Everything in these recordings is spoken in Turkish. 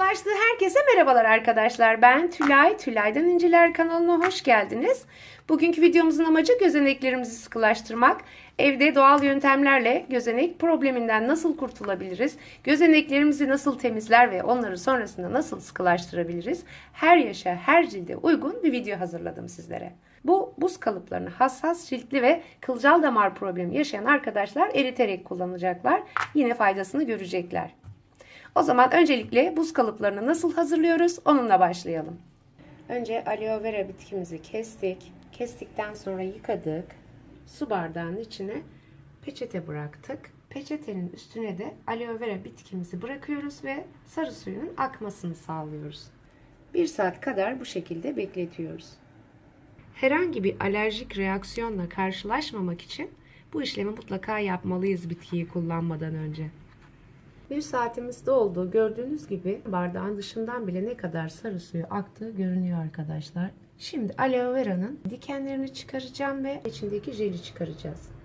Herkese merhabalar arkadaşlar. Ben Tülay. Tülay'dan İnciler kanalına hoş geldiniz. Bugünkü videomuzun amacı gözeneklerimizi sıkılaştırmak. Evde doğal yöntemlerle gözenek probleminden nasıl kurtulabiliriz? Gözeneklerimizi nasıl temizler ve onları sonrasında nasıl sıkılaştırabiliriz? Her yaşa, her cilde uygun bir video hazırladım sizlere. Bu buz kalıplarını hassas ciltli ve kılcal damar problemi yaşayan arkadaşlar eriterek kullanacaklar. Yine faydasını görecekler. O zaman öncelikle buz kalıplarını nasıl hazırlıyoruz onunla başlayalım. Önce aloe vera bitkimizi kestik. Kestikten sonra yıkadık. Su bardağının içine peçete bıraktık. Peçetenin üstüne de aloe vera bitkimizi bırakıyoruz ve sarı suyunun akmasını sağlıyoruz. Bir saat kadar bu şekilde bekletiyoruz. Herhangi bir alerjik reaksiyonla karşılaşmamak için bu işlemi mutlaka yapmalıyız bitkiyi kullanmadan önce. Bir saatimiz doldu. Gördüğünüz gibi bardağın dışından bile ne kadar sarı suyu aktığı görünüyor arkadaşlar. Şimdi aloe vera'nın dikenlerini çıkaracağım ve içindeki jeli çıkaracağız.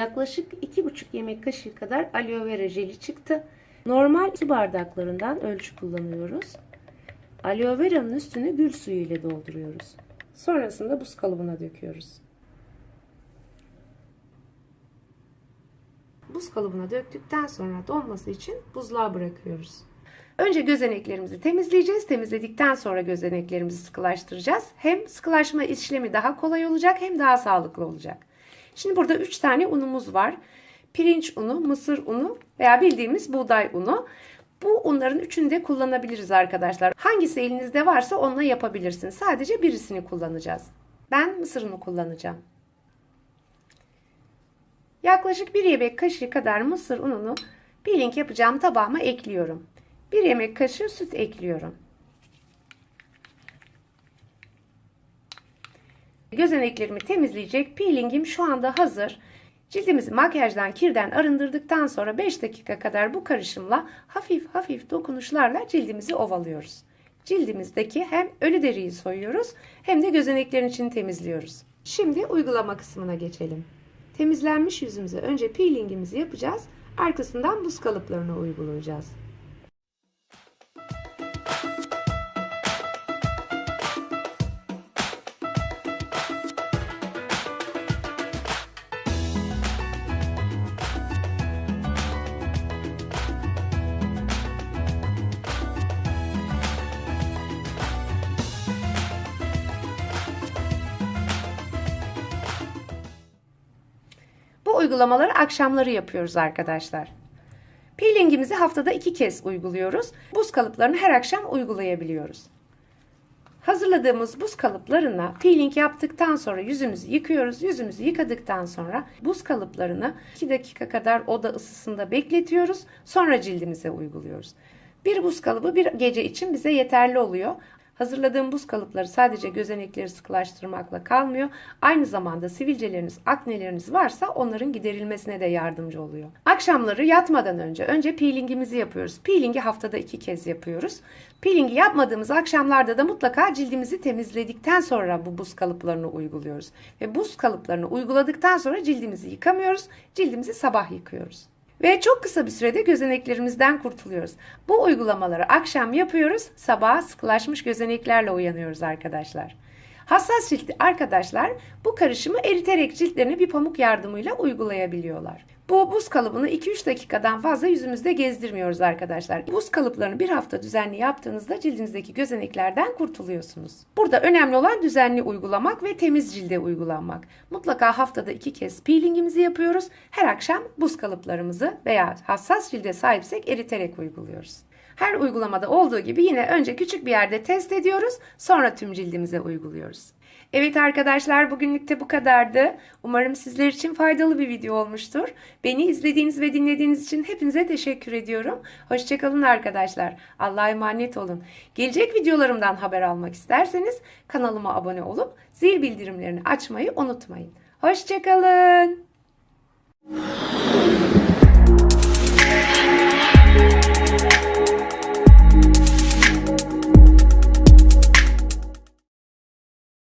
Yaklaşık 2,5 yemek kaşığı kadar aloe vera jeli çıktı. Normal su bardaklarından ölçü kullanıyoruz. Aloe vera'nın üstünü gül suyu ile dolduruyoruz. Sonrasında buz kalıbına döküyoruz. Buz kalıbına döktükten sonra donması için buzluğa bırakıyoruz. Önce gözeneklerimizi temizleyeceğiz. Temizledikten sonra gözeneklerimizi sıkılaştıracağız. Hem sıkılaşma işlemi daha kolay olacak hem daha sağlıklı olacak. Şimdi burada 3 tane unumuz var. Pirinç unu, mısır unu veya bildiğimiz buğday unu. Bu unların üçünü de kullanabiliriz arkadaşlar. Hangisi elinizde varsa onunla yapabilirsiniz. Sadece birisini kullanacağız. Ben mısır unu kullanacağım. Yaklaşık 1 yemek kaşığı kadar mısır ununu peeling yapacağım tabağıma ekliyorum. 1 yemek kaşığı süt ekliyorum. Gözeneklerimi temizleyecek peelingim şu anda hazır. Cildimizi makyajdan, kirden arındırdıktan sonra 5 dakika kadar bu karışımla hafif hafif dokunuşlarla cildimizi ovalıyoruz. Cildimizdeki hem ölü deriyi soyuyoruz hem de gözeneklerin içini temizliyoruz. Şimdi uygulama kısmına geçelim. Temizlenmiş yüzümüze önce peelingimizi yapacağız. Arkasından buz kalıplarını uygulayacağız. Uygulamaları akşamları yapıyoruz arkadaşlar. Peelingimizi haftada iki kez uyguluyoruz. Buz kalıplarını her akşam uygulayabiliyoruz. Hazırladığımız buz kalıplarına peeling yaptıktan sonra yüzümüzü yıkıyoruz. Yüzümüzü yıkadıktan sonra buz kalıplarını 2 dakika kadar oda ısısında bekletiyoruz. Sonra cildimize uyguluyoruz. Bir buz kalıbı bir gece için bize yeterli oluyor. Hazırladığım buz kalıpları sadece gözenekleri sıkılaştırmakla kalmıyor. Aynı zamanda sivilceleriniz, akneleriniz varsa onların giderilmesine de yardımcı oluyor. Akşamları yatmadan önce önce peelingimizi yapıyoruz. Peelingi haftada iki kez yapıyoruz. Peelingi yapmadığımız akşamlarda da mutlaka cildimizi temizledikten sonra bu buz kalıplarını uyguluyoruz. Ve buz kalıplarını uyguladıktan sonra cildimizi yıkamıyoruz. Cildimizi sabah yıkıyoruz. Ve çok kısa bir sürede gözeneklerimizden kurtuluyoruz. Bu uygulamaları akşam yapıyoruz, sabah sıkılaşmış gözeneklerle uyanıyoruz arkadaşlar. Hassas ciltli arkadaşlar bu karışımı eriterek ciltlerine bir pamuk yardımıyla uygulayabiliyorlar. Bu buz kalıbını 2-3 dakikadan fazla yüzümüzde gezdirmiyoruz arkadaşlar. Buz kalıplarını bir hafta düzenli yaptığınızda cildinizdeki gözeneklerden kurtuluyorsunuz. Burada önemli olan düzenli uygulamak ve temiz cilde uygulanmak. Mutlaka haftada 2 kez peelingimizi yapıyoruz. Her akşam buz kalıplarımızı veya hassas cilde sahipsek eriterek uyguluyoruz. Her uygulamada olduğu gibi yine önce küçük bir yerde test ediyoruz, sonra tüm cildimize uyguluyoruz. Evet arkadaşlar bugünlük de bu kadardı. Umarım sizler için faydalı bir video olmuştur. Beni izlediğiniz ve dinlediğiniz için hepinize teşekkür ediyorum. Hoşçakalın arkadaşlar. Allah'a emanet olun. Gelecek videolarımdan haber almak isterseniz kanalıma abone olup zil bildirimlerini açmayı unutmayın. Hoşçakalın.